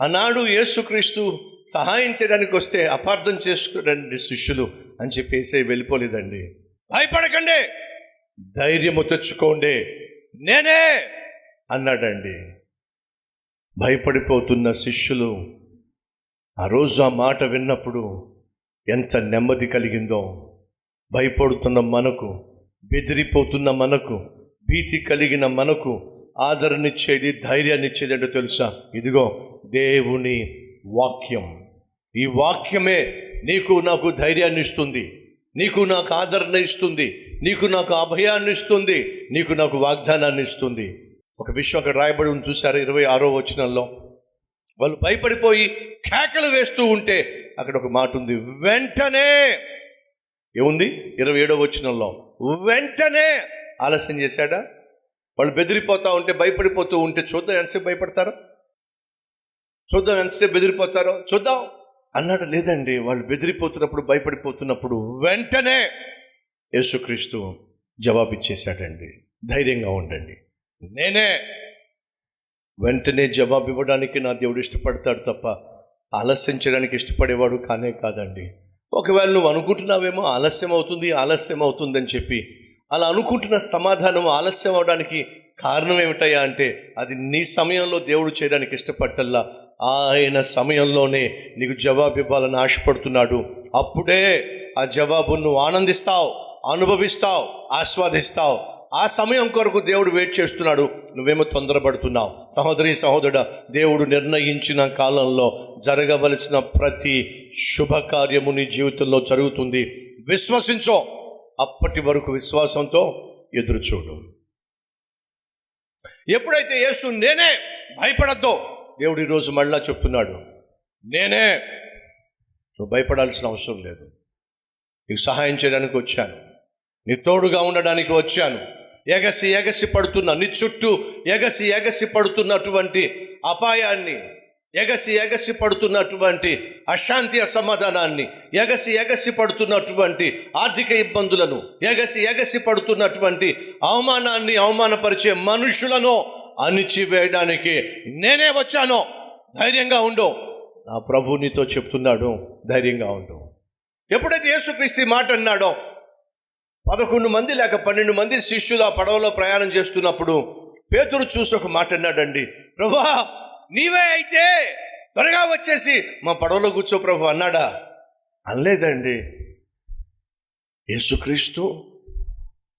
ఆనాడు యేసుక్రీస్తు సహాయం చేయడానికి వస్తే అపార్థం చేసుకోరండి శిష్యులు అని చెప్పేసి వెళ్ళిపోలేదండి. భయపడకండి. ధైర్యము తెచ్చుకోండి. నేనే అన్నాడండి. భయపడిపోతున్న శిష్యులు ఆ రోజు ఆ మాట విన్నప్పుడు ఎంత నెమ్మది కలిగిందో. భయపడుతున్న మనకు బెదిరిపోతున్న మనకు భీతి కలిగిన మనకు ఆదరణిచ్చేది ధైర్యాన్నిచ్చేది అంటే తెలుసా? ఇదిగో దేవుని వాక్యం. ఈ వాక్యమే నీకు నాకు ధైర్యాన్ని ఇస్తుంది. నీకు నాకు ఆదరణ ఇస్తుంది. నీకు నాకు అభయాన్ని ఇస్తుంది. నీకు నాకు వాగ్దానాన్ని ఇస్తుంది. ఒక విషయం అక్కడ రాయబడి ఉంది. చూసారా ఇరవై ఆరో వచనంలో. వాళ్ళు భయపడిపోయి కేకలు వేస్తూ ఉంటే అక్కడ ఒక మాట ఉంది. వెంటనే! ఏముంది? ఇరవై ఏడో వచనంలో. వెంటనే! ఆలస్యం చేశాడా? వాళ్ళు బెదిరిపోతూ ఉంటే భయపడిపోతూ ఉంటే చూద్దాం. ఎంతసేపు భయపడతారు? చూద్దాం ఎంతసేపు బెదిరిపోతారో. చూద్దాం. అన్నాడు లేదండి వాళ్ళు బెదిరిపోతున్నప్పుడు భయపడిపోతున్నప్పుడు వెంటనే యేసుక్రీస్తు జవాబిచ్చేశాడండి. ధైర్యంగా ఉండండి. నేనే వెంటనే జవాబు ఇవ్వడానికి నా దేవుడు ఇష్టపడతాడు తప్ప ఆలస్యం చేయడానికి ఇష్టపడేవాడు కానే కాదండి. ఒకవేళ నువ్వు అనుకుంటున్నావేమో ఆలస్యం అవుతుంది ఆలస్యం అవుతుంది అని చెప్పి అలా అనుకుంటున్న సమాధానం ఆలస్యం అవడానికి కారణం ఏమిటయ్యా అంటే అది నీ సమయంలో దేవుడు చేయడానికి ఇష్టపడటల్లా ఆయన సమయంలోనే నీకు జవాబు ఇవ్వాలని ఆశపడుతున్నాడు. అప్పుడే ఆ జవాబు నువ్వు ఆనందిస్తావు అనుభవిస్తావు ఆస్వాదిస్తావు. ఆ సమయం కొరకు దేవుడు వెయిట్ చేస్తున్నాడు. నువ్వేమో తొందరపడుతున్నావు. సహోదరి సహోదరుడ దేవుడు నిర్ణయించిన కాలంలో జరగవలసిన ప్రతి శుభకార్యము నీ జీవితంలో జరుగుతుంది. విశ్వసించో. అప్పటి వరకు విశ్వాసంతో ఎదురు చూడు ఎప్పుడైతే యేసు నేనే భయపడద్దో దేవుడు ఈరోజు మళ్ళా చెప్తున్నాడు నేనే. నువ్వు భయపడాల్సిన అవసరం లేదు. నీకు సహాయం చేయడానికి వచ్చాను. నీ తోడుగా ఉండడానికి వచ్చాను. ఎగసి ఎగసి పడుతున్న నీ చుట్టూ ఎగసి ఎగసి పడుతున్నటువంటి అపాయాన్ని ఎగసి ఎగసి పడుతున్నటువంటి అశాంతి అసమాధానాన్ని ఎగసి ఎగసి పడుతున్నటువంటి ఆర్థిక ఇబ్బందులను ఎగసి ఎగసి పడుతున్నటువంటి అవమానాన్ని అవమానపరిచే మనుషులను అణిచివేయడానికి నేనే వచ్చాను. ధైర్యంగా ఉండు. నా ప్రభు నీతో చెప్తున్నాడు. ధైర్యంగా ఉండు. ఎప్పుడైతే యేసుక్రీస్తు మాట అన్నాడో పదకొండు మంది లేక పన్నెండు మంది శిష్యులు ఆ పడవలో ప్రయాణం చేస్తున్నప్పుడు పేతురు చూసి ఒక మాట అన్నాడండి. ప్రభా నీవే అయితే త్వరగా వచ్చేసి మా పడవలో కూర్చో ప్రభు అన్నాడా. అనలేదండి. యేసుక్రీస్తు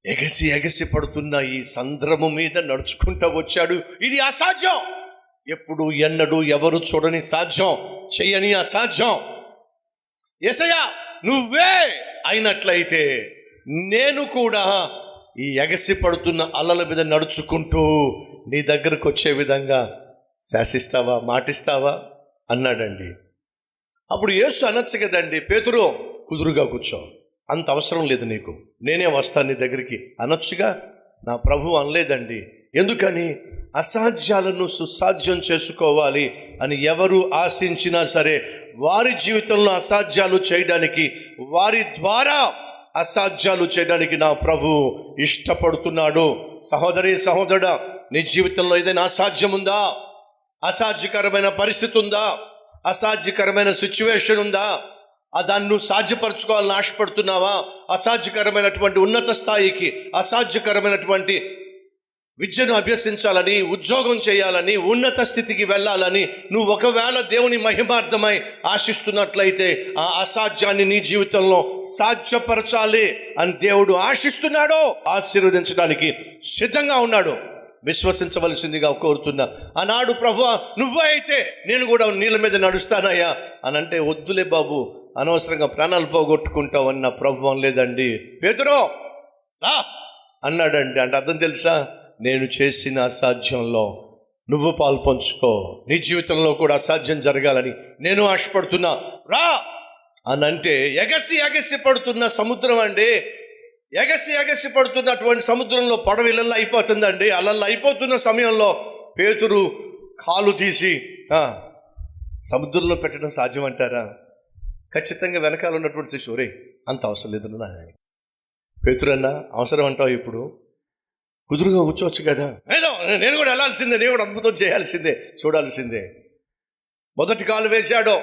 ఎగసి ఎగసి పడుతున్న ఈ సంద్రము మీద నడుచుకుంటూ వచ్చాడు. ఇది అసాధ్యం. ఎప్పుడు ఎన్నడూ ఎవరు చూడని సాధ్యం. చేయని అసాధ్యం. ఎసయ్యా నువ్వే అయినట్లయితే నేను కూడా ఈ ఎగసి పడుతున్న అలల మీద నడుచుకుంటూ నీ దగ్గరకు వచ్చే విధంగా శాసిస్తావా మాటిస్తావా? అన్నాడండి. అప్పుడు యేసు అనొచ్చు కదండి పేతురు కుదురుగా కూర్చో. అంత అవసరం లేదు నీకు. నేనే వస్తాను నీ దగ్గరికి అనొచ్చుగా? నా ప్రభు అనలేదండి. ఎందుకని? అసాధ్యాలను సుసాధ్యం చేసుకోవాలి అని ఎవరు ఆశించినా సరే వారి జీవితంలో అసాధ్యాలు చేయడానికి వారి ద్వారా అసాధ్యాలు చేయడానికి నా ప్రభు ఇష్టపడుతున్నాడు. సహోదరి సహోదరుడ నీ జీవితంలో ఏదైనా అసాధ్యం ఉందా? అసాధ్యకరమైన పరిస్థితి ఉందా? అసాధ్యకరమైన సిచ్యువేషన్ ఉందా? ఆ దాన్ని నువ్వు సాధ్యపరచుకోవాలని ఆశపడుతున్నావా? అసాధ్యకరమైనటువంటి ఉన్నత స్థాయికి అసాధ్యకరమైనటువంటి విద్యను అభ్యసించాలని ఉద్యోగం చేయాలని ఉన్నత స్థితికి వెళ్ళాలని నువ్వు ఒకవేళ దేవుని మహిమార్థమై ఆశిస్తున్నట్లయితే ఆ అసాధ్యాన్ని నీ జీవితంలో సాధ్యపరచాలి అని దేవుడు ఆశిస్తున్నాడో. ఆశీర్వదించడానికి సిద్ధంగా ఉన్నాడు. విశ్వసించవలసిందిగా కోరుతున్నా. ఆనాడు ప్రభు నువ్వే అయితే నేను కూడా నీళ్ళ మీద నడుస్తానయ్యా అని అంటే వద్దులే బాబు అనవసరంగా ప్రాణాలు పోగొట్టుకుంటావు అన్న ప్రభావం లేదండి. పేదరో రా! అన్నాడండి. అంటే అర్థం తెలుసా? నేను చేసిన అసాధ్యంలో నువ్వు పాలు పంచుకో. నీ జీవితంలో కూడా అసాధ్యం జరగాలని నేను ఆశపడుతున్నా. రా! అని అంటే ఎగసి ఎగసి పడుతున్న సముద్రం అండి. ఎగసి ఎగసి పడుతున్నటువంటి సముద్రంలో పడవ ఇళ్ళల్లో అయిపోతుందండి. అలల్లో అయిపోతున్న సమయంలో పేతురు కాలు తీసి సముద్రంలో పెట్టడం సాధ్యం అంటారా ఖచ్చితంగా వెనకాల ఉన్నటువంటి శిశువు రే అంత అవసరం లేదు నా పేతురన్నా అవసరం అంటావు ఇప్పుడు? కుదురుగా కూర్చోవచ్చు కదా. ఏదో నేను కూడా వెళ్ళాల్సిందే నేను కూడా అద్భుతం చేయాల్సిందే చూడాల్సిందే. మొదటి కాలు వేశాడు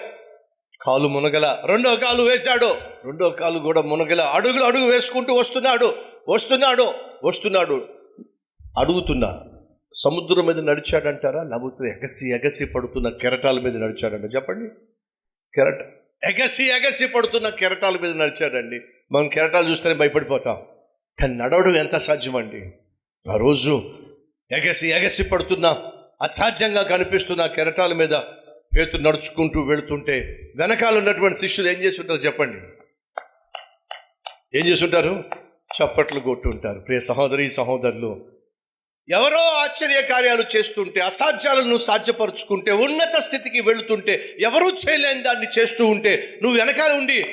కాలు మునగల రెండో కాలు వేశాడు రెండో కాలు కూడా మునగల అడుగులు అడుగు వేసుకుంటూ వస్తున్నాడు వస్తున్నాడు వస్తున్నాడు. అడుగుతున్నా సముద్రం మీద నడిచాడంటారా? లేకపోతే ఎగసి ఎగసి పడుతున్న కెరటాల మీద నడిచాడంట చెప్పండి. కెరట ఎగసి ఎగసి పడుతున్న కెరటాల మీద నడిచాడండి. మనం కెరటాలు చూస్తేనే భయపడిపోతాం. కానీ నడవడం ఎంత సాధ్యమండి ఆ రోజు ఎగసి ఎగసి పడుతున్న అసాధ్యంగా కనిపిస్తున్న కెరటాల మీద పేతురు నడుచుకుంటూ వెళుతుంటే వెనకాల ఉన్నటువంటి శిష్యులు ఏం చేస్తుంటారు చెప్పండి? ఏం చేస్తుంటారు? చప్పట్లు కొట్టుంటారు. ప్రియ సహోదరి సహోదరులు ఎవరో ఆశ్చర్య కార్యాలు చేస్తుంటే అసాధ్యాలను సాధ్యపరుచుకుంటే ఉన్నత స్థితికి వెళుతుంటే ఎవరూ చేయలేని దాన్ని చేస్తూ ఉంటే నువ్వు వెనకాల ఉండి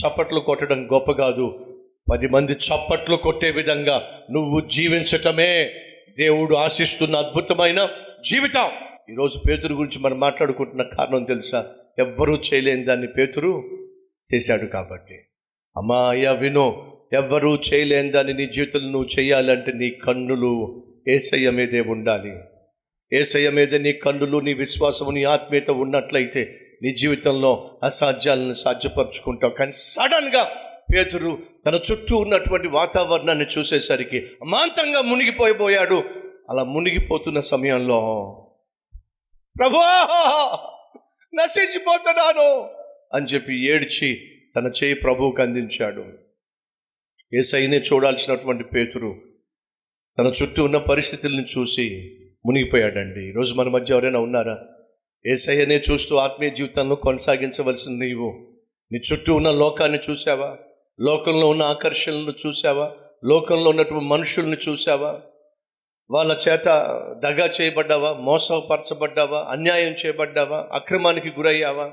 చప్పట్లు కొట్టడం గొప్ప కాదు. పది మంది చప్పట్లు కొట్టే విధంగా నువ్వు జీవించటమే దేవుడు ఆశిస్తున్న అద్భుతమైన జీవితం. ఈరోజు పేతురు గురించి మనం మాట్లాడుకుంటున్న కారణం తెలుసా? ఎవ్వరూ చేయలేని దాన్ని పేతురు చేశాడు కాబట్టి. అమ్మాయ వినో ఎవ్వరూ చేయలేని దాన్ని నీ జీవితంలో నువ్వు చేయాలంటే నీ కన్నులు ఏసయ్య మీదే ఉండాలి. ఏసయ్య మీద నీ కన్నులు నీ విశ్వాసము నీ ఆత్మీయత ఉన్నట్లయితే నీ జీవితంలో అసాధ్యాలను సాధ్యపరుచుకుంటావు. కానీ సడన్గా పేతురు తన చుట్టూ ఉన్నటువంటి వాతావరణాన్ని చూసేసరికి అమాంతంగా మునిగిపోయిపోయాడు. అలా మునిగిపోతున్న సమయంలో ప్రభా నశించిపోతున్నాను అని చెప్పి ఏడ్చి తన చేయి ప్రభువుకు అందించాడు. ఏసైనే చూడాల్సినటువంటి పేతురు తన చుట్టూ ఉన్న పరిస్థితుల్ని చూసి మునిగిపోయాడండి. ఈరోజు మన మధ్య ఎవరైనా ఉన్నారా? ఏసయ్యనే చూస్తూ ఆత్మీయ జీవితంలో కొనసాగించవలసింది నీవు. నీ చుట్టూ ఉన్న లోకాన్ని చూసావా లోకంలో ఉన్న ఆకర్షణలను చూసావా లోకంలో ఉన్నటువంటి మనుషుల్ని చూసావా వాళ్ళ చేత దగా చేయబడ్డావా? మోసపరచబడ్డావా? అన్యాయం చేయబడ్డావా? అక్రమానికి గురయ్యావా?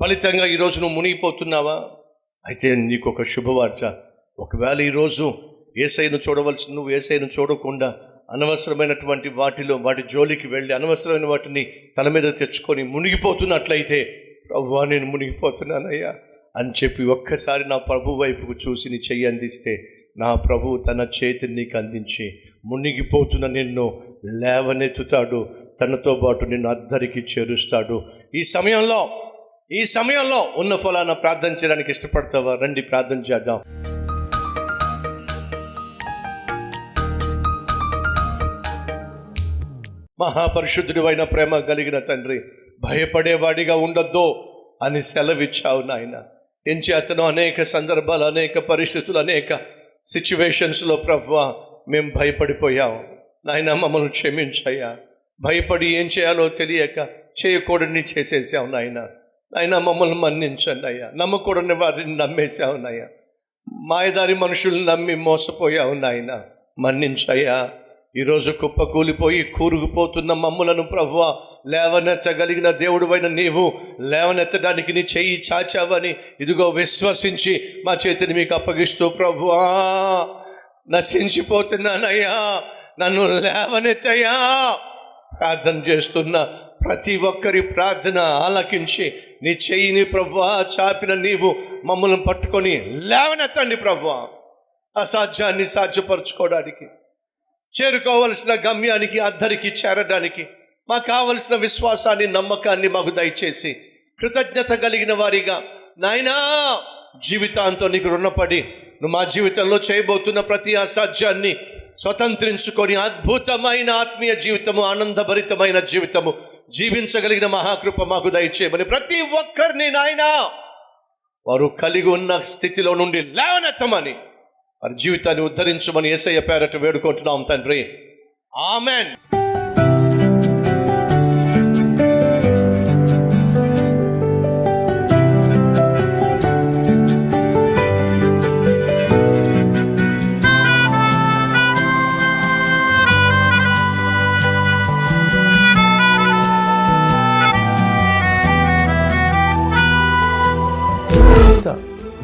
ఫలితంగా ఈరోజు నువ్వు మునిగిపోతున్నావా? అయితే నీకు ఒక శుభవార్త. ఒకవేళ ఈరోజు ఏసైను చూడవలసి నువ్వు ఏసైను చూడకుండా అనవసరమైనటువంటి వాటిలో వాటి జోలికి వెళ్ళి అనవసరమైన వాటిని తల మీద తెచ్చుకొని మునిగిపోతున్నట్లయితే ప్రభువా నేను మునిగిపోతున్నానయ్యా అని చెప్పి ఒక్కసారి నా ప్రభు వైపుకు చూసి నీ చెయ్యి అందిస్తే నా ప్రభు తన చేతిని నీకు అందించి మునిగిపోతున్న నిన్ను లేవనెత్తుతాడు తనతో పాటు నిన్ను అద్దరికి చేరుస్తాడు. ఈ సమయంలో ఈ సమయంలో ఉన్న ఫలాన ప్రార్థన చేయడానికి ఇష్టపడతావా? రండి ప్రార్థన చేద్దాం. మహాపరిశుద్ధుడు అయిన ప్రేమ కలిగిన తండ్రి భయపడేవాడిగా ఉండొద్దు అని సెలవిచ్చావు నాయన. ఎంచేతను అనేక సందర్భాలు అనేక పరిస్థితులు అనేక సిచ్యువేషన్స్లో ప్రభు మేము భయపడిపోయాం. నాయన మమ్మల్ని క్షమించయ్యా. భయపడి ఏం చేయాలో తెలియక చేయకూడని చేసేసావు నాయన. నాయన మమ్మల్ని మన్నించండి అయ్యా. నమ్మకూడని వారిని నమ్మేసావు నాయ్యా మాయదారి మనుషుల్ని నమ్మి మోసపోయావు నాయన. మన్నించయ్యా. ఈరోజు కుప్పకూలిపోయి కూరుకుపోతున్న మమ్ములను ప్రభువ లేవనెత్తగలిగిన దేవుడువైన నీవు లేవనెత్తడానికి నీ చెయ్యి చాచావని ఇదిగో విశ్వసించి మా చేతిని మీకు అప్పగిస్తూ ప్రభువా నశించిపోతున్నానయ్యా నన్ను లేవనెత్తయ్యా. ప్రార్థన చేస్తున్న ప్రతి ఒక్కరి ప్రార్థన ఆలకించి నీ చెయ్యిని ప్రభువా చాపిన నీవు మమ్మల్ని పట్టుకొని లేవనెత్తండి ప్రభువా అసాధ్యాన్ని సాధ్యపరచుకోవడానికి. చేరుకోవలసిన గమ్యానికి అద్దరికి చేరడానికి మాకు కావలసిన విశ్వాసాన్ని నమ్మకాన్ని మాకు దయచేసి కృతజ్ఞత కలిగిన వారిగా నాయనా జీవితాంతో నీకు రుణపడి నువ్వు మా జీవితంలో చేయబోతున్న ప్రతి అసాధ్యాన్ని స్వతంత్రించుకొని అద్భుతమైన ఆత్మీయ జీవితము ఆనందభరితమైన జీవితము జీవించగలిగిన మహాకృప మాకు దయచేయమని ప్రతి ఒక్కరిని నాయనా వారు కలిగి ఉన్న స్థితిలో నుండి లేవనెత్తమని వారి జీవితాన్ని ఉద్ధరించమని ఏసయ్య పేరట వేడుకుంటున్నాం తండ్రి. ఆమెన్.